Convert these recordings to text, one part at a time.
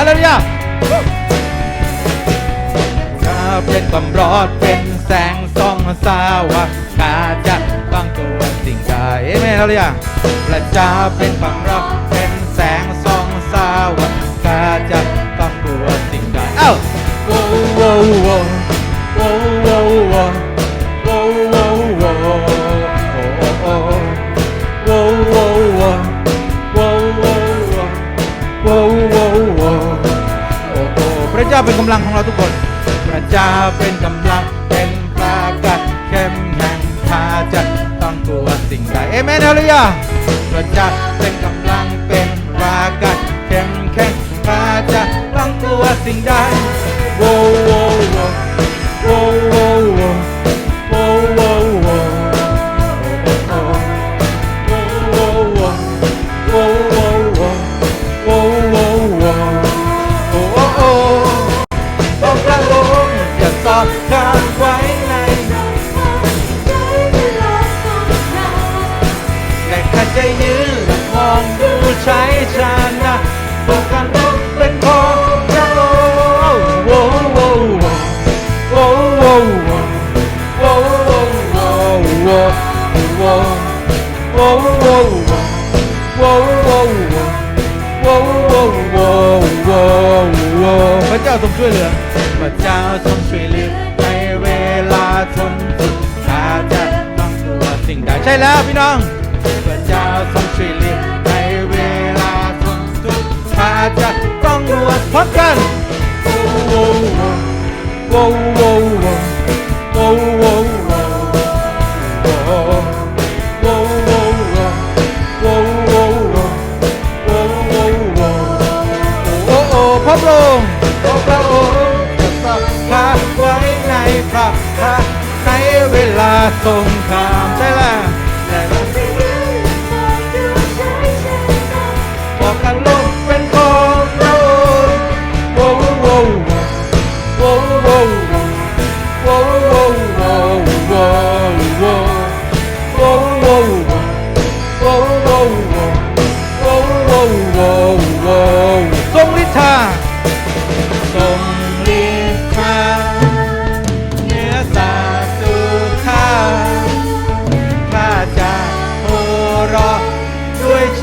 าเลลูยาข้าเป็นความรอดเป็นแสงส่องสว่างข้าจะบังตัวสิ่งใดเอเมนฮาเลลูยาพระเจ้าเป็นความร้อนาเป็นกำลังของเราทุกคน พระเจ้าเป็นกำลังเป็นปรากัดเข้มแข็งพาจะต้องกลัวสิ่งใดเอเมนเฮลยย่ะพระเจ้าเป็นกำลังเป็นปรากัดเข้มแข็งพาจะต้องกลัวสิ่งใดโว้ พระเจ้าทรงช่วยเหลือ พระเจ้าทรงช่วยเหลือในเวลาทุกข์ข้าจะต้องกลัวสิ่งใดใช่แล้วพี่น้อง พระเจ้าทรงช่วย พระองค์พระองค์สักษาไว้ในพระพักในเวลาสงคราม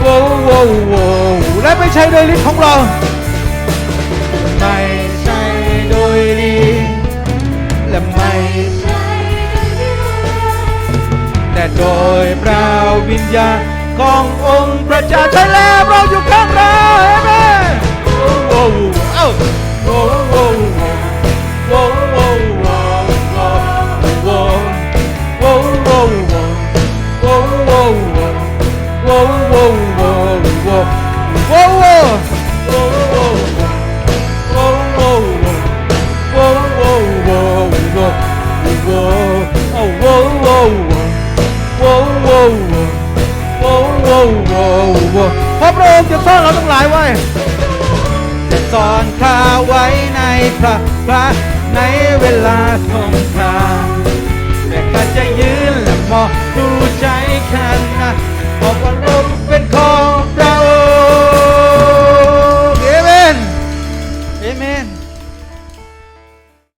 โว้โว้โว้และไม่ใช่โดยฤทธิ์ของเรา ไม่ใช่โดยดี และไม่ใช่โดยแต่โดยพระวิญญาณขององค์พระเจ้าใช่แล้วเรา โอ้พระพระองค์จะซ่อนเราทั้งหลายไว้จะซ่อนข้าไว้ในพระพระในเวลาสงครามแต่ข้าจะยืนและมองดูใจข้านะบอกว่าโล